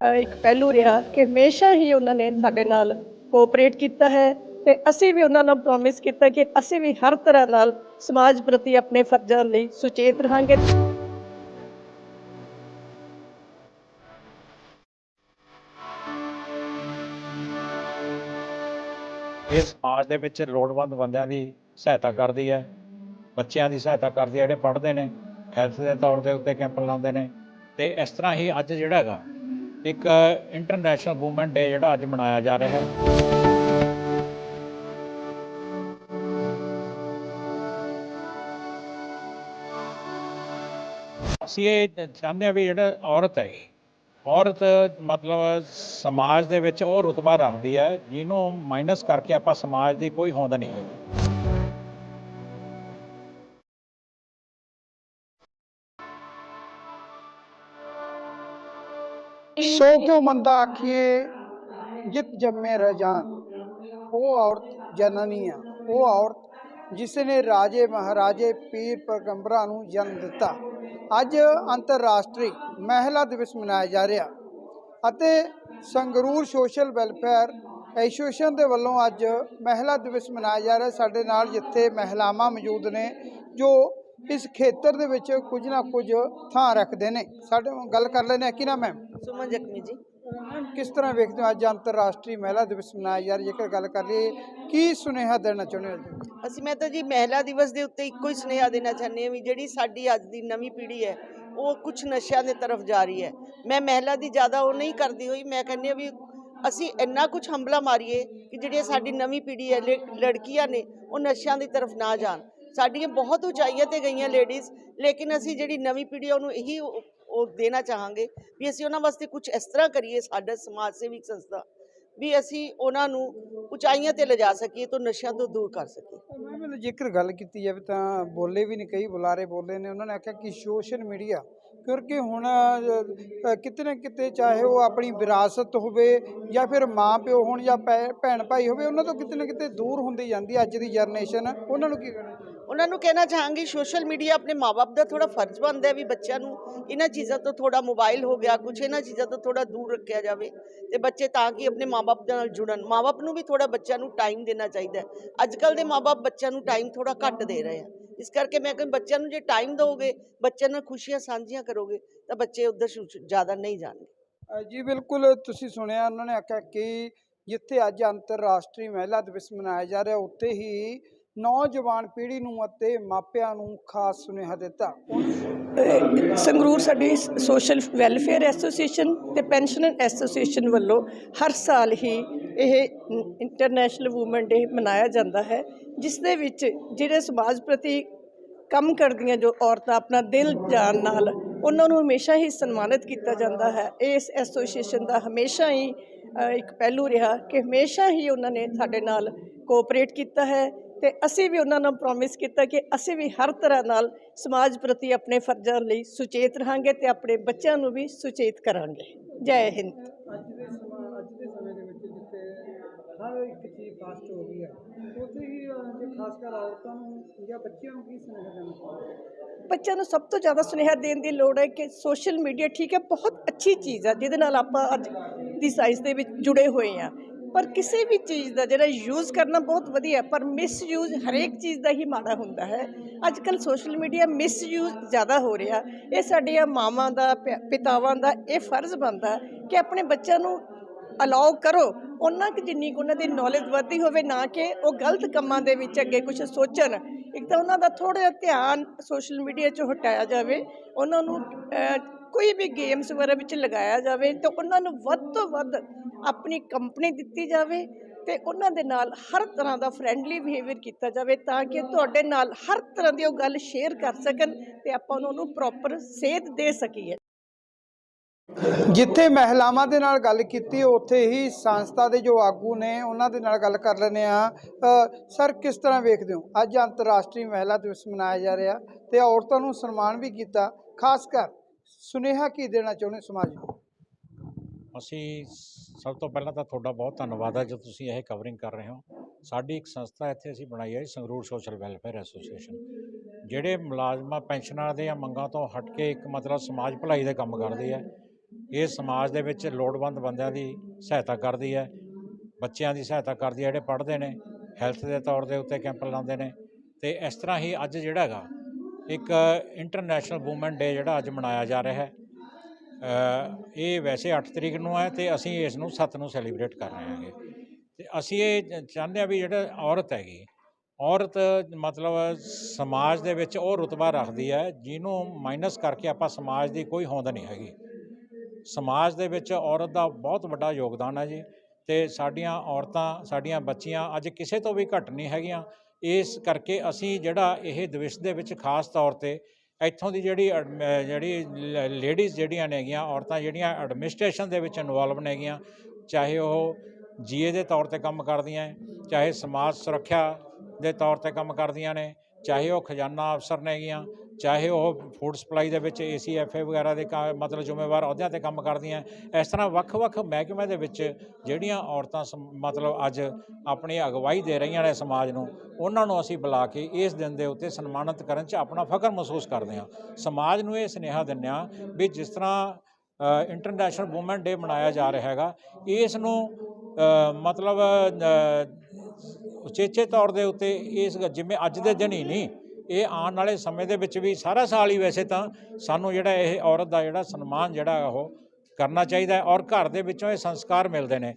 ਇੱਕ ਪਹਿਲੂ ਰਿਹਾ ਕਿ ਹਮੇਸ਼ਾ ਹੀ ਉਹਨਾਂ ਨੇ ਸਾਡੇ ਨਾਲ ਕੋਆਪਰੇਟ ਕੀਤਾ ਹੈ ਤੇ ਅਸੀਂ ਵੀ ਉਹਨਾਂ ਨੂੰ ਪ੍ਰੋਮਿਸ ਕੀਤਾ ਕਿ ਅਸੀਂ ਵੀ ਹਰ ਤਰ੍ਹਾਂ ਨਾਲ ਸਮਾਜ ਪ੍ਰਤੀ ਆਪਣੇ ਫਰਜ਼ਾਂ ਲਈ ਸੁਚੇਤ ਰਹਾਂਗੇ। ਇਹ ਸਮਾਜ ਦੇ ਵਿੱਚ ਲੋੜਵੰਦ ਬੰਦਿਆਂ ਦੀ ਸਹਾਇਤਾ ਕਰਦੀ ਹੈ, ਬੱਚਿਆਂ ਦੀ ਸਹਾਇਤਾ ਕਰਦੀ ਹੈ, ਜਿਹੜੇ ਪੜ੍ਹਦੇ ਨੇ ਹੈਲਥ ਦੇ ਤੌਰ ਦੇ ਉੱਤੇ ਕੈਂਪ ਲਾਉਂਦੇ ਨੇ, ਤੇ ਇਸ ਤਰ੍ਹਾਂ ਹੀ ਅੱਜ ਜਿਹੜਾ ਹੈਗਾ ਇੱਕ ਇੰਟਰਨੈਸ਼ਨਲ ਵੂਮਨ ਡੇ ਜਿਹੜਾ ਅੱਜ ਮਨਾਇਆ ਜਾ ਰਿਹਾ ਹੈ। ਅਸੀਂ ਇਹ ਚਾਹੁੰਦੇ ਹਾਂ ਵੀ ਜਿਹੜਾ ਔਰਤ ਹੈ, ਔਰਤ ਮਤਲਬ ਸਮਾਜ ਦੇ ਵਿੱਚ ਉਹ ਰੁਤਬਾ ਰੱਖਦੀ ਹੈ, ਜਿਹਨੂੰ ਮਾਈਨਸ ਕਰਕੇ ਆਪਾਂ ਸਮਾਜ ਦੀ ਕੋਈ ਹੋਂਦ ਨਹੀਂ। ਹੈ ਸੋ ਕਿਉਂ ਮੰਦਾ ਆਖੀਏ, ਜਿਤ ਜੰਮੇ ਰਜਾਨ ਉਹ ਔਰਤ ਜਨਨੀ ਆ। ਉਹ ਔਰਤ ਜਿਸ ਨੇ ਰਾਜੇ, ਮਹਾਰਾਜੇ, ਪੀਰ, ਪੈਗੰਬਰਾਂ ਨੂੰ ਜਨਮ ਦਿੱਤਾ। ਅੱਜ ਅੰਤਰਰਾਸ਼ਟਰੀ ਮਹਿਲਾ ਦਿਵਸ ਮਨਾਇਆ ਜਾ ਰਿਹਾ। ਅਤੇ ਸੰਗਰੂਰ ਸੋਸ਼ਲ ਵੈਲਫੇਅਰ ਐਸੋਸੀਏਸ਼ਨ ਦੇ ਵੱਲੋਂ ਅੱਜ ਮਹਿਲਾ ਦਿਵਸ ਮਨਾਇਆ ਜਾ ਰਿਹਾ। ਸਾਡੇ ਨਾਲ ਜਿੱਥੇ ਮਹਿਲਾਵਾਂ ਮੌਜੂਦ ਨੇ, ਜੋ ਇਸ ਖੇਤਰ ਦੇ ਵਿੱਚ ਕੁਝ ਨਾ ਕੁਝ ਥਾਂ ਰੱਖਦੇ ਨੇ। ਸਾਡੇ ਗੱਲ ਕਰ ਲੈਣੇ ਕੀ ਨਾਮ ਹੈ? ਸੁਮਨ ਜ਼ਖਮੀ ਜੀ। ਕਿਸ ਤਰ੍ਹਾਂ ਵੇਖਦੇ ਹੋ ਅੱਜ ਅੰਤਰਰਾਸ਼ਟਰੀ ਮਹਿਲਾ ਦਿਵਸ ਮਨਾਇਆ ਜਾ ਰਿਹਾ? ਜੇਕਰ ਗੱਲ ਕਰ ਲਈਏ ਕੀ ਸੁਨੇਹਾ ਦੇਣਾ ਚਾਹੁੰਦੇ ਹੋ? ਅਸੀਂ ਮੈਂ ਤਾਂ ਜੀ ਮਹਿਲਾ ਦਿਵਸ ਦੇ ਉੱਤੇ ਇੱਕੋ ਹੀ ਸੁਨੇਹਾ ਦੇਣਾ ਚਾਹੁੰਦੀ ਹਾਂ ਵੀ ਜਿਹੜੀ ਸਾਡੀ ਅੱਜ ਦੀ ਨਵੀਂ ਪੀੜ੍ਹੀ ਹੈ ਉਹ ਕੁਝ ਨਸ਼ਿਆਂ ਦੇ ਤਰਫ ਜਾ ਰਹੀ ਹੈ। ਮੈਂ ਮਹਿਲਾ ਦੀ ਜ਼ਿਆਦਾ ਉਹ ਨਹੀਂ ਕਰਦੀ ਹੋਈ। ਮੈਂ ਕਹਿੰਦੀ ਹਾਂ ਵੀ ਅਸੀਂ ਇੰਨਾ ਕੁਝ ਹੰਬਲਾ ਮਾਰੀਏ ਕਿ ਜਿਹੜੀ ਸਾਡੀ ਨਵੀਂ ਪੀੜ੍ਹੀ ਹੈ ਲੜਕੀਆਂ ਨੇ ਉਹ ਨਸ਼ਿਆਂ ਦੀ ਤਰਫ ਨਾ ਜਾਣ। ਸਾਡੀਆਂ ਬਹੁਤ ਉਚਾਈਆਂ ਤੇ ਗਈਆਂ ਲੇਡੀਜ਼ ਲੇਕਿਨ ਅਸੀਂ ਜਿਹੜੀ ਨਵੀਂ ਪੀੜ੍ਹੀ ਹੈ ਉਹਨੂੰ ਇਹੀ ਉਹ ਦੇਣਾ ਚਾਹਾਂਗੇ ਵੀ ਅਸੀਂ ਉਹਨਾਂ ਵਾਸਤੇ ਕੁਝ ਇਸ ਤਰ੍ਹਾਂ ਕਰੀਏ, ਸਾਡਾ ਸਮਾਜ ਸੇਵੀ ਸੰਸਥਾ, ਵੀ ਅਸੀਂ ਉਹਨਾਂ ਨੂੰ ਉਚਾਈਆਂ ਤੇ ਲਿਜਾ ਸਕੀਏ ਤੋਂ ਨਸ਼ਿਆਂ ਤੋਂ ਦੂਰ ਕਰ ਸਕੀਏ। ਮੈਨੂੰ ਜੇਕਰ ਗੱਲ ਕੀਤੀ ਜਾਵੇ ਤਾਂ ਬੋਲੇ ਵੀ ਨਹੀਂ, ਕਈ ਬੁਲਾਰੇ ਬੋਲੇ ਨੇ, ਉਹਨਾਂ ਨੇ ਆਖਿਆ ਕਿ ਸੋਸ਼ਲ ਮੀਡੀਆ ਕਿਉਂਕਿ ਹੁਣ ਕਿਤੇ ਨਾ ਕਿਤੇ ਚਾਹੇ ਉਹ ਆਪਣੀ ਵਿਰਾਸਤ ਹੋਵੇ ਜਾਂ ਫਿਰ ਮਾਂ ਪਿਓ ਹੋਣ ਜਾਂ ਭੈ- ਭੈਣ ਭਾਈ ਹੋਵੇ, ਉਹਨਾਂ ਤੋਂ ਕਿਤੇ ਨਾ ਕਿਤੇ ਦੂਰ ਹੁੰਦੀ ਜਾਂਦੀ ਅੱਜ ਦੀ ਜਨਰੇਸ਼ਨ ਉਹਨਾਂ ਨੂੰ ਕੀ ਕਹਿਣਾ ਉਹਨਾਂ ਨੂੰ ਕਹਿਣਾ ਚਾਹਾਂਗੀ ਸੋਸ਼ਲ ਮੀਡੀਆ ਆਪਣੇ ਮਾਪੇ ਦਾ ਥੋੜਾ ਫਰਜ਼ ਬਣਦਾ ਹੈ ਵੀ ਬੱਚਿਆਂ ਨੂੰ ਇਹਨਾਂ ਚੀਜ਼ਾਂ ਤੋਂ ਥੋੜਾ ਮੋਬਾਈਲ ਹੋ ਗਿਆ ਕੁਝ ਇਹਨਾਂ ਚੀਜ਼ਾਂ ਤੋਂ ਥੋੜਾ ਦੂਰ ਰੱਖਿਆ ਜਾਵੇ ਤੇ ਬੱਚੇ ਤਾਂ ਕਿ ਆਪਣੇ ਮਾਪੇ ਨਾਲ ਜੁੜਨ। ਮਾਪੇ ਨੂੰ ਵੀ ਥੋੜਾ ਬੱਚਿਆਂ ਨੂੰ ਟਾਈਮ ਦੇਣਾ ਚਾਹੀਦਾ ਅੱਜ ਕੱਲ ਦੇ ਮਾਪੇ ਬੱਚਿਆਂ ਨੂੰ ਟਾਈਮ ਥੋੜਾ ਘੱਟ ਦੇ ਰਹੇ ਆ। ਇਸ ਕਰਕੇ ਮੈਂ ਕਹਿੰਦੀ ਬੱਚਿਆਂ ਨੂੰ ਜੇ ਟਾਈਮ ਦਿਓਗੇ ਬੱਚਿਆਂ ਨਾਲ ਖੁਸ਼ੀਆਂ ਸਾਂਝੀਆਂ ਕਰੋਗੇ, ਤਾਂ ਬੱਚੇ ਉਧਰ ਜ਼ਿਆਦਾ ਨਹੀਂ ਜਾਣਗੇ। ਜੀ ਬਿਲਕੁਲ, ਤੁਸੀਂ ਸੁਣਿਆ, ਉਹਨਾਂ ਨੇ ਆਖਿਆ ਕਿ ਜਿੱਥੇ ਅੱਜ ਅੰਤਰਰਾਸ਼ਟਰੀ ਮਹਿਲਾ ਦਿਵਸ ਮਨਾਇਆ ਜਾ ਰਿਹਾ, ਉੱਥੇ ਹੀ ਨੌਜਵਾਨ ਪੀੜ੍ਹੀ ਨੂੰ ਅਤੇ ਮਾਪਿਆਂ ਨੂੰ ਖਾਸ ਸੁਨੇਹਾ ਦਿੱਤਾ। ਸੰਗਰੂਰ ਸਾਡੀ ਸੋਸ਼ਲ ਵੈਲਫੇਅਰ ਐਸੋਸੀਏਸ਼ਨ ਤੇ ਪੈਨਸ਼ਨਰ ਐਸੋਸੀਏਸ਼ਨ ਵੱਲੋਂ ਹਰ ਸਾਲ ਹੀ ਇਹ ਇੰਟਰਨੈਸ਼ਨਲ ਵੂਮਨ ਡੇ ਮਨਾਇਆ ਜਾਂਦਾ ਹੈ, ਜਿਸ ਦੇ ਵਿੱਚ ਜਿਹੜੇ ਸਮਾਜ ਪ੍ਰਤੀ ਕੰਮ ਕਰਦੀਆਂ ਜੋ ਔਰਤਾਂ ਆਪਣਾ ਦਿਲ ਜਾਨ ਨਾਲ, ਉਹਨਾਂ ਨੂੰ ਹਮੇਸ਼ਾ ਹੀ ਸਨਮਾਨਿਤ ਕੀਤਾ ਜਾਂਦਾ ਹੈ। ਇਸ ਐਸੋਸੀਏਸ਼ਨ ਦਾ ਹਮੇਸ਼ਾ ਹੀ ਇੱਕ ਪਹਿਲੂ ਰਿਹਾ ਕਿ ਹਮੇਸ਼ਾ ਹੀ ਉਹਨਾਂ ਨੇ ਸਾਡੇ ਨਾਲ ਕੋਆਪਰੇਟ ਕੀਤਾ ਹੈ ਤੇ ਅਸੀਂ ਵੀ ਉਹਨਾਂ ਨੂੰ ਪ੍ਰੋਮਿਸ ਕੀਤਾ ਕਿ ਅਸੀਂ ਵੀ ਹਰ ਤਰ੍ਹਾਂ ਨਾਲ ਸਮਾਜ ਪ੍ਰਤੀ ਆਪਣੇ ਫਰਜ਼ਾਂ ਲਈ ਸੁਚੇਤ ਰਹਾਂਗੇ ਤੇ ਆਪਣੇ ਬੱਚਿਆਂ ਨੂੰ ਵੀ ਸੁਚੇਤ ਕਰਾਂਗੇ। ਜੈ ਹਿੰਦ। ਅੱਜ ਦੇ ਸਮਾਂ ਅੱਜ ਦੇ ਸਮੇਂ ਦੇ ਵਿੱਚ ਜਿੱਥੇ ਹਰ ਇੱਕ ਚੀਜ਼ ਫਾਸਟ ਹੋ ਗਈ ਹੈ ਉੱਥੇ ਹੀ ਅ, ਜੇ ਖਾਸ ਕਰ ਔਰਤਾਂ ਨੂੰ ਜਾਂ ਬੱਚਿਆਂ ਨੂੰ ਕੀ ਸੁਨੇਹਾ ਦੇਣਾ ਚਾਹੁੰਦੇ ਬੱਚਿਆਂ ਨੂੰ ਸਭ ਤੋਂ ਜ਼ਿਆਦਾ ਸੁਨੇਹਾ ਦੇਣ ਦੀ ਲੋੜ ਹੈ ਕਿ ਸੋਸ਼ਲ ਮੀਡੀਆ ਠੀਕ ਹੈ ਬਹੁਤ ਅੱਛੀ ਚੀਜ਼ ਹੈ ਜਿਹਦੇ ਨਾਲ ਆਪਾਂ ਅੱਜ ਦੀ ਸਾਈਜ਼ ਦੇ ਵਿੱਚ ਜੁੜੇ ਹੋਏ ਆ ਪਰ ਕਿਸੇ ਵੀ ਚੀਜ਼ ਦਾ ਜਿਹੜਾ ਯੂਜ਼ ਕਰਨਾ ਬਹੁਤ ਵਧੀਆ ਪਰ ਮਿਸਯੂਜ਼ ਹਰੇਕ ਚੀਜ਼ ਦਾ ਹੀ ਮਾੜਾ ਹੁੰਦਾ ਹੈ। ਅੱਜ ਕੱਲ ਸੋਸ਼ਲ ਮੀਡੀਆ ਮਿਸਯੂਜ਼ ਜ਼ਿਆਦਾ ਹੋ ਰਿਹਾ। ਇਹ ਸਾਡੀਆਂ ਮਾਵਾਂ ਦਾ ਪਿ- ਪਿਤਾਵਾਂ ਦਾ ਇਹ ਫਰਜ਼ ਬਣਦਾ ਕਿ ਆਪਣੇ ਬੱਚਿਆਂ ਨੂੰ ਅਲਾਉ ਕਰੋ। ਉਹਨਾਂ ਕਿ ਜਿੰਨੀ ਕੁ ਉਹਨਾਂ ਦੀ ਨੌਲੇਜ ਵੱਧਦੀ ਹੋਵੇ, ਨਾ ਕਿ ਉਹ ਗਲਤ ਕੰਮਾਂ ਦੇ ਵਿੱਚ ਅੱਗੇ ਕੁਝ ਸੋਚਣ। ਇੱਕ ਤਾਂ ਉਹਨਾਂ ਦਾ ਥੋੜ੍ਹਾ ਜਿਹਾ ਧਿਆਨ ਸੋਸ਼ਲ ਮੀਡੀਆ 'ਚੋਂ ਹਟਾਇਆ ਜਾਵੇ। ਉਹਨਾਂ ਨੂੰ ਕੋਈ ਵੀ ਗੇਮਸ ਵਗੈਰਾ ਵਿੱਚ ਲਗਾਇਆ ਜਾਵੇ ਤਾਂ ਉਹਨਾਂ ਨੂੰ ਵੱਧ ਤੋਂ ਵੱਧ ਆਪਣੀ ਕੰਪਨੀ ਦਿੱਤੀ ਜਾਵੇ ਤੇ ਉਹਨਾਂ ਦੇ ਨਾਲ ਹਰ ਤਰ੍ਹਾਂ ਦਾ ਫਰੈਂਡਲੀ ਬਿਹੇਵੀਅਰ ਕੀਤਾ ਜਾਵੇ ਤਾਂ ਕਿ ਤੁਹਾਡੇ ਨਾਲ ਹਰ ਤਰ੍ਹਾਂ ਦੀ ਉਹ ਗੱਲ ਸ਼ੇਅਰ ਕਰ ਸਕਣ ਤੇ ਆਪਾਂ ਉਹਨਾਂ ਨੂੰ ਪ੍ਰੋਪਰ ਸੇਧ ਦੇ ਸਕੀਏ। ਜਿੱਥੇ ਮਹਿਲਾਵਾਂ ਦੇ ਨਾਲ ਗੱਲ ਕੀਤੀ, ਉੱਥੇ ਹੀ ਸੰਸਥਾ ਦੇ ਜੋ ਆਗੂ ਨੇ, ਉਹਨਾਂ ਦੇ ਨਾਲ ਗੱਲ ਕਰ ਲੈਂਦੇ ਆ ਸਰ, ਕਿਸ ਤਰ੍ਹਾਂ ਵੇਖਦੇ ਹੋ? ਅੱਜ ਅੰਤਰਰਾਸ਼ਟਰੀ ਮਹਿਲਾ ਦਿਵਸ ਮਨਾਇਆ ਜਾ ਰਿਹਾ ਤੇ ਔਰਤਾਂ ਨੂੰ ਸਨਮਾਨ ਵੀ ਕੀਤਾ, ਖਾਸ ਕਰ ਸੁਨੇਹਾ ਕੀ ਦੇਣਾ ਚਾਹੁੰਦੇ ਸਮਾਜ ਨੂੰ? ਅਸੀਂ ਸਭ ਤੋਂ ਪਹਿਲਾਂ ਤਾਂ ਤੁਹਾਡਾ ਬਹੁਤ ਧੰਨਵਾਦ ਹੈ ਜੋ ਤੁਸੀਂ ਇਹ ਕਵਰਿੰਗ ਕਰ ਰਹੇ ਹੋ। ਸਾਡੀ ਇੱਕ ਸੰਸਥਾ ਇੱਥੇ ਅਸੀਂ ਬਣਾਈ ਹੈ ਸੰਗਰੂਰ ਸੋਸ਼ਲ ਵੈਲਫੇਅਰ ਐਸੋਸੀਏਸ਼ਨ ਜਿਹੜੇ ਮੁਲਾਜ਼ਮਾਂ ਪੈਨਸ਼ਨਾਂ ਦੇ ਮੰਗਾਂ ਤੋਂ ਹਟ ਕੇ ਇੱਕ ਮਤਲਬ ਸਮਾਜ ਭਲਾਈ ਦੇ ਕੰਮ ਕਰਦੀ ਹੈ, ਇਹ ਸਮਾਜ ਦੇ ਵਿੱਚ ਲੋੜਵੰਦ ਬੰਦਿਆਂ ਦੀ ਸਹਾਇਤਾ ਕਰਦੀ ਹੈ, ਬੱਚਿਆਂ ਦੀ ਸਹਾਇਤਾ ਕਰਦੀ ਹੈ, ਜਿਹੜੇ ਪੜ੍ਹਦੇ ਨੇ ਹੈਲਥ ਦੇ ਤੌਰ ਦੇ ਉੱਤੇ ਕੈਂਪ ਲਾਉਂਦੇ ਨੇ। ਤੇ ਇਸ ਤਰ੍ਹਾਂ ਹੀ ਅੱਜ ਜਿਹੜਾ ਹੈਗਾ ਇੱਕ ਇੰਟਰਨੈਸ਼ਨਲ ਵੂਮਨ ਡੇ ਜਿਹੜਾ ਅੱਜ ਮਨਾਇਆ ਜਾ ਰਿਹਾ ਹੈ। ਇਹ ਵੈਸੇ 8 ਤਰੀਕ ਨੂੰ ਹੈ ਤੇ ਅਸੀਂ ਇਸ ਨੂੰ 7 ਨੂੰ ਸੈਲੀਬ੍ਰੇਟ ਕਰ ਰਹੇ ਹਾਂਗੇ। ਤੇ ਅਸੀਂ ਇਹ ਚਾਹੁੰਦੇ ਹਾਂ ਵੀ ਜਿਹੜਾ ਔਰਤ ਹੈਗੀ, ਔਰਤ ਮਤਲਬ ਸਮਾਜ ਦੇ ਵਿੱਚ ਉਹ ਰੁਤਬਾ ਰੱਖਦੀ ਹੈ ਜਿਹਨੂੰ ਮਾਈਨਸ ਕਰਕੇ ਆਪਾਂ ਸਮਾਜ ਦੀ ਕੋਈ ਹੋਂਦ ਨਹੀਂ ਹੈਗੀ। ਸਮਾਜ ਦੇ ਵਿੱਚ ਔਰਤ ਦਾ ਬਹੁਤ ਵੱਡਾ ਯੋਗਦਾਨ ਹੈ ਜੀ ਤੇ ਸਾਡੀਆਂ ਔਰਤਾਂ, ਸਾਡੀਆਂ ਬੱਚੀਆਂ ਅੱਜ ਕਿਸੇ ਤੋਂ ਵੀ ਘੱਟ ਨਹੀਂ ਹੈਗੀਆਂ। ਇਸ ਕਰਕੇ ਅਸੀਂ ਜਿਹੜਾ ਇਹ ਦਿਵਸ ਦੇ ਵਿੱਚ ਖਾਸ ਤੌਰ ਤੇ ਇੱਥੋਂ ਦੀ ਜਿਹੜੀ ਐਡਮ- ਅਹ ਜਿਹੜੀ ਲੇਡੀਜ਼ ਜਿਹੜੀਆਂ ਨੇਗੀਆਂ, ਔਰਤਾਂ ਜਿਹੜੀਆਂ ਐਡਮਿਨਿਸਟ੍ਰੇਸ਼ਨ ਦੇ ਵਿੱਚ ਇਨਵੋਲਵ ਨੇਗੀਆਂ, ਚਾਹੇ ਉਹ ਜੀਏ ਦੇ ਤੌਰ ਤੇ ਕੰਮ ਕਰਦੀਆਂ ਚਾਹੇ ਸਮਾਜ ਸੁਰੱਖਿਆ ਦੇ ਤੌਰ ਤੇ ਕੰਮ ਕਰਦੀਆਂ ਨੇ, ਚਾਹੇ ਉਹ ਖਜ਼ਾਨਾ ਅਫਸਰ ਨੇਗੀਆਂ ਚਾਹੇ ਉਹ ਫੂਡ ਸਪਲਾਈ ਦੇ ਵਿੱਚ ਏਸੀਐਫਏ ਵਗੈਰਾ ਦੇ ਕਾ- ਮਤਲਬ ਜ਼ਿੰਮੇਵਾਰ ਅਹੁਦਿਆਂ ਤੇ ਕੰਮ ਕਰਦੀਆਂ ਇਸ ਤਰ੍ਹਾਂ ਵੱਖ-ਵੱਖ ਮਹਿਕਮੇ ਦੇ ਵਿੱਚ ਜਿਹੜੀਆਂ ਔਰਤਾਂ ਸਮ- ਮਤਲਬ ਅੱਜ ਆਪਣੀ ਅਗਵਾਈ ਦੇ ਰਹੀਆਂ ਨੇ ਸਮਾਜ ਨੂੰ, ਉਹਨਾਂ ਨੂੰ ਅਸੀਂ ਬੁਲਾ ਕੇ ਇਸ ਦਿਨ ਦੇ ਉੱਤੇ ਸਨਮਾਨਿਤ ਕਰਨ 'ਚ ਆਪਣਾ ਫਖਰ ਮਹਿਸੂਸ ਕਰਦੇ ਹਾਂ। ਸਮਾਜ ਨੂੰ ਇਹ ਸੁਨੇਹਾ ਦਿੰਦੇ ਹਾਂ ਵੀ ਜਿਸ ਤਰ੍ਹਾਂ ਇੰਟਰਨੈਸ਼ਨਲ ਵੂਮਨ ਡੇ ਮਨਾਇਆ ਜਾ ਰਿਹਾ ਹੈਗਾ, ਇਸ ਨੂੰ ਮਤਲਬ ਉਚੇਚੇ ਤੌਰ ਦੇ ਉੱਤੇ ਇਸ ਜਿਵੇਂ ਅੱਜ ਦੇ ਦਿਨ ਹੀ ਨਹੀਂ ਇਹ ਆਉਣ ਵਾਲੇ ਸਮੇਂ ਦੇ ਵਿੱਚ ਵੀ ਸਾਰਾ ਸਾਲ ਹੀ ਵੈਸੇ ਤਾਂ ਸਾਨੂੰ ਜਿਹੜਾ ਇਹ ਔਰਤ ਦਾ ਜਿਹੜਾ ਸਨਮਾਨ ਜਿਹੜਾ ਉਹ ਕਰਨਾ ਚਾਹੀਦਾ ਹੈ ਔਰ ਘਰ ਦੇ ਵਿੱਚੋਂ ਇਹ ਸੰਸਕਾਰ ਮਿਲਦੇ ਨੇ।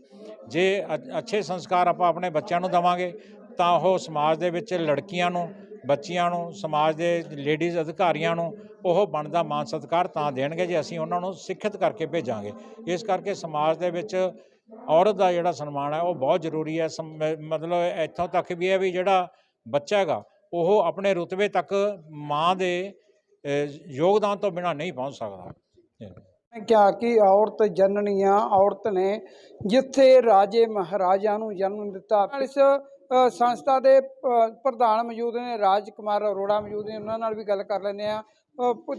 ਜੇ ਅ- ਅੱਛੇ ਸੰਸਕਾਰ ਆਪਾਂ ਆਪਣੇ ਬੱਚਿਆਂ ਨੂੰ ਦਵਾਂਗੇ, ਤਾਂ ਉਹ ਸਮਾਜ ਦੇ ਵਿੱਚ ਲੜਕੀਆਂ ਨੂੰ, ਬੱਚੀਆਂ ਨੂੰ, ਸਮਾਜ ਦੇ ਲੇਡੀਜ਼ ਅਧਿਕਾਰੀਆਂ ਨੂੰ ਉਹ ਬਣਦਾ ਮਾਨ ਸਤਿਕਾਰ ਤਾਂ ਦੇਣਗੇ ਜੇ ਅਸੀਂ ਉਹਨਾਂ ਨੂੰ ਸਿੱਖਿਅਤ ਕਰਕੇ ਭੇਜਾਂਗੇ। ਇਸ ਕਰਕੇ ਸਮਾਜ ਦੇ ਵਿੱਚ ਔਰਤ ਦਾ ਜਿਹੜਾ ਸਨਮਾਨ ਹੈ ਉਹ ਬਹੁਤ ਜ਼ਰੂਰੀ ਹੈ। ਸਮ- ਮ- ਮਤਲਬ ਇੱਥੋਂ ਤੱਕ ਵੀ ਹੈ ਵੀ ਜਿਹੜਾ ਬੱਚਾ ਹੈਗਾ ਉਹ ਆਪਣੇ ਰੁਤਬੇ ਤੱਕ ਮਾਂ ਦੇ ਯੋਗਦਾਨ ਤੋਂ ਬਿਨਾਂ ਨਹੀਂ ਪਹੁੰਚ ਸਕਦਾ। ਕਿਹਾ ਕਿ ਔਰਤ ਜਨਨੀਆਂ ਔਰਤ ਨੇ ਜਿੱਥੇ ਰਾਜੇ ਮਹਾਰਾਜਾ ਨੂੰ ਜਨਮ ਦਿੱਤਾ ਇਸ ਸੰਸਥਾ ਦੇ ਪ੍ਰਧਾਨ ਮੌਜੂਦ ਨੇ ਰਾਜ ਕੁਮਾਰ ਅਰੋੜਾ ਮੌਜੂਦ ਨੇ ਉਹਨਾਂ ਨਾਲ ਵੀ ਗੱਲ ਕਰ ਲੈਂਦੇ ਆ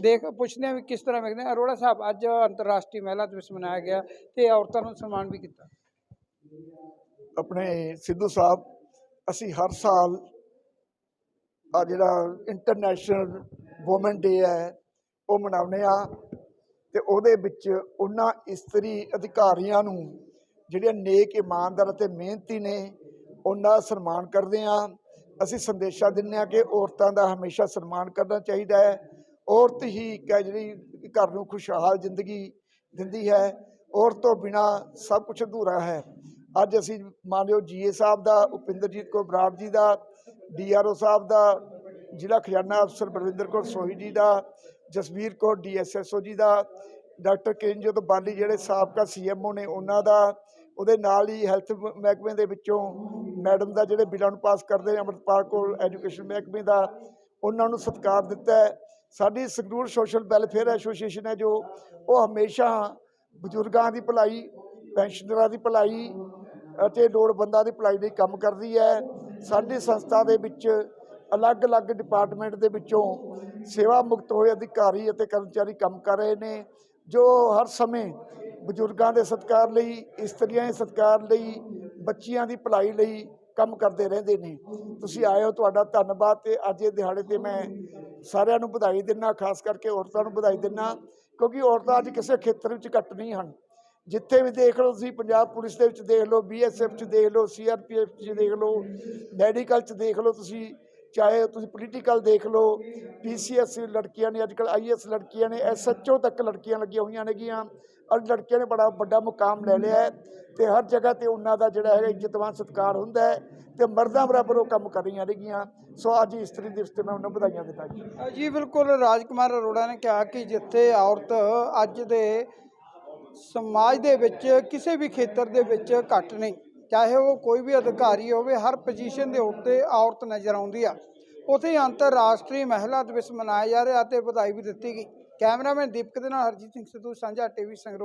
ਦੇਖ ਪੁੱਛਦੇ ਆ ਵੀ ਕਿਸ ਤਰ੍ਹਾਂ ਵੇਖਦੇ ਆ ਅਰੋੜਾ ਸਾਹਿਬ ਅੱਜ ਅੰਤਰਰਾਸ਼ਟਰੀ ਮਹਿਲਾ ਦਿਵਸ ਮਨਾਇਆ ਗਿਆ ਤੇ ਔਰਤਾਂ ਨੂੰ ਸਨਮਾਨ ਵੀ ਕੀਤਾ। ਆਪਣੇ ਸਿੱਧੂ ਸਾਹਿਬ ਅਸੀਂ ਹਰ ਸਾਲ ਆ ਜਿਹੜਾ ਇੰਟਰਨੈਸ਼ਨਲ ਔਮਨ ਡੇ ਹੈ, ਉਹ ਮਨਾਉਂਦੇ ਆ ਤੇ ਉਹਦੇ ਵਿੱਚ ਉਹਨਾਂ ਇਸਤਰੀ ਅਧਿਕਾਰੀਆਂ ਨੂੰ ਜਿਹੜੀਆਂ ਨੇਕ ਇਮਾਨਦਾਰ ਅਤੇ ਮਿਹਨਤੀ ਨੇ, ਉਹਨਾਂ ਦਾ ਸਨਮਾਨ ਕਰਦੇ ਆ ਅਸੀਂ ਸੰਦੇਸ਼ਾ ਦਿੰਦੇ ਆ ਕਿ ਔਰਤਾਂ ਦਾ ਹਮੇਸ਼ਾ ਸਨਮਾਨ ਕਰਨਾ ਚਾਹੀਦਾ ਹੈ। ਔਰਤ ਹੀ ਇੱਕ ਜਿਹੜੀ ਘਰ ਨੂੰ ਖੁਸ਼ਹਾਲ ਜ਼ਿੰਦਗੀ ਦਿੰਦੀ ਹੈ। ਔਰਤ ਤੋਂ ਬਿਨਾ ਸਭ ਕੁਝ ਅਧੂਰਾ ਹੈ। ਅੱਜ ਅਸੀਂ ਮਾਨਯੋਗ ਜੀਏ ਸਾਹਿਬ ਦਾ, ਉਪਿੰਦਰਜੀਤ ਕੌਰ ਬਰਾੜ ਜੀ ਦਾ ਡੀਆਰਓ ਸਾਹਿਬ ਦਾ, ਜ਼ਿਲ੍ਹਾ ਖਜ਼ਾਨਾ ਅਫਸਰ ਬਲਵਿੰਦਰ ਕੌਰ ਸੋਹੀ ਜੀ ਦਾ, ਜਸਵੀਰ ਕੌਰ ਡੀਐਸਐਸਓ ਜੀ ਦਾ, ਡਾਕਟਰ ਕਿਰਨਜੋਤ ਬਾਲੀ ਜਿਹੜੇ ਸਾਬਕਾ ਸੀਐਮਓ ਨੇ ਉਹਨਾਂ ਦਾ, ਉਹਦੇ ਨਾਲ ਹੀ ਹੈਲਥ ਮਹਿਕਮੇ ਦੇ ਵਿੱਚੋਂ ਮੈਡਮ ਦਾ ਜਿਹੜੇ ਬਿੱਲਾਂ ਨੂੰ ਪਾਸ ਕਰਦੇ ਨੇ, ਅੰਮ੍ਰਿਤਪਾਲ ਕੌਰ ਐਜੂਕੇਸ਼ਨ ਮਹਿਕਮੇ ਦਾ, ਉਹਨਾਂ ਨੂੰ ਸਤਿਕਾਰ ਦਿੱਤਾ ਹੈ। ਸਾਡੀ ਸੰਗਰੂਰ ਸੋਸ਼ਲ ਵੈਲਫੇਅਰ ਐਸੋਸੀਏਸ਼ਨ ਹੈ ਜੋ, ਉਹ ਹਮੇਸ਼ਾ ਬਜ਼ੁਰਗਾਂ ਦੀ ਭਲਾਈ, ਪੈਨਸ਼ਨਰਾਂ ਦੀ ਭਲਾਈ ਅਤੇ ਲੋੜਵੰਦਾਂ ਦੀ ਭਲਾਈ ਲਈ ਕੰਮ ਕਰਦੀ ਹੈ। ਸਾਡੀ ਸੰਸਥਾ ਦੇ ਵਿੱਚ ਅਲੱਗ-ਅਲੱਗ ਡਿਪਾਰਟਮੈਂਟ ਦੇ ਵਿੱਚੋਂ ਸੇਵਾ ਮੁਕਤ ਹੋਏ ਅਧਿਕਾਰੀ ਅਤੇ ਕਰਮਚਾਰੀ ਕੰਮ ਕਰ ਰਹੇ ਨੇ, ਜੋ ਹਰ ਸਮੇਂ ਬਜ਼ੁਰਗਾਂ ਦੇ ਸਤਿਕਾਰ ਲਈ, ਇਸਤਰੀਆਂ ਦੇ ਸਤਿਕਾਰ ਲਈ, ਬੱਚੀਆਂ ਦੀ ਭਲਾਈ ਲਈ ਕੰਮ ਕਰਦੇ ਰਹਿੰਦੇ ਨੇ। ਤੁਸੀਂ ਆਏ ਹੋ ਤੁਹਾਡਾ ਧੰਨਵਾਦ ਤੇ ਅੱਜ ਇਹ ਦਿਹਾੜੇ ਤੇ ਮੈਂ ਸਾਰਿਆਂ ਨੂੰ ਵਧਾਈ ਦਿੰਦਾ, ਖਾਸ ਕਰਕੇ ਔਰਤਾਂ ਨੂੰ ਵਧਾਈ ਦਿੰਦਾ, ਕਿਉਂਕਿ ਔਰਤਾਂ ਅੱਜ ਕਿਸੇ ਖੇਤਰ ਵਿੱਚ ਘੱਟ ਨਹੀਂ ਹਨ। ਜਿੱਥੇ ਵੀ ਦੇਖ ਲਓ ਤੁਸੀਂ ਪੰਜਾਬ ਪੁਲਿਸ ਦੇ ਵਿੱਚ ਦੇਖ ਲਓ ਬੀਐਸਐਫ 'ਚ ਦੇਖ ਲਓ ਸੀਆਰਪੀਐਫ 'ਚ ਦੇਖ ਲਓ ਮੈਡੀਕਲ 'ਚ ਦੇਖ ਲਓ ਤੁਸੀਂ ਚਾਹੇ ਤੁਸੀਂ ਪੋਲੀਟੀਕਲ ਦੇਖ ਲਓ ਪੀਸੀਐਸ ਲੜਕੀਆਂ ਨੇ ਅੱਜਕੱਲ ਆਈਐਸ ਲੜਕੀਆਂ ਨੇ ਐਸਐਚਓ ਤੱਕ ਲੜਕੀਆਂ ਲੱਗੀਆਂ ਹੋਈਆਂ ਨੇਗੀਆਂ। ਔਰ ਲੜਕੀਆਂ ਨੇ ਬੜਾ ਵੱਡਾ ਮੁਕਾਮ ਲੈ ਲਿਆ ਹੈ ਤੇ ਹਰ ਜਗ੍ਹਾ ਤੇ ਉਹਨਾਂ ਦਾ ਜਿਹੜਾ ਹੈ ਇੱਜ਼ਤਵਾਨ ਸਤਿਕਾਰ ਹੁੰਦਾ ਹੈ ਤੇ ਮਰਦਾਂ ਬਰਾਬਰ ਉਹ ਕੰਮ ਕਰ ਰਹੀਆਂ ਨੇਗੀਆਂ। ਸੋ ਅੱਜ ਇਸਤਰੀ ਦਿਵਸ ਤੇ ਮੈਂ ਉਹਨਾਂ ਨੂੰ ਵਧਾਈਆਂ ਦਿੰਦਾ ਜੀ। ਅ, ਜੀ ਬਿਲਕੁਲ ਰਾਜਕੁਮਾਰ ਅਰੋੜਾ ਨੇ ਕਿਹਾ ਕਿ ਜਿੱਥੇ ਔਰਤ ਅੱਜ ਦੇ ਸਮਾਜ ਦੇ ਵਿੱਚ, ਕਿਸੇ ਵੀ ਖੇਤਰ ਦੇ ਵਿੱਚ ਘੱਟ ਨਹੀਂ। ਚਾਹੇ ਉਹ ਕੋਈ ਵੀ ਅਧਿਕਾਰੀ ਹੋਵੇ, ਹਰ ਪੋਜੀਸ਼ਨ ਦੇ ਉੱਤੇ ਔਰਤ ਨਜ਼ਰ ਆਉਂਦੀ ਆ। ਉੱਥੇ ਅੰਤਰਰਾਸ਼ਟਰੀ ਮਹਿਲਾ ਦਿਵਸ ਮਨਾਇਆ ਜਾ ਰਿਹਾ ਅਤੇ ਵਧਾਈ ਵੀ ਦਿੱਤੀ ਗਈ। ਕੈਮਰਾਮੈਨ ਦੀਪਕ ਦੇ ਨਾਲ ਹਰਜੀਤ ਸਿੰਘ ਸਿੱਧੂ, ਸਾਂਝਾ ਟੀਵੀ ਸੰਗਰੂਰ।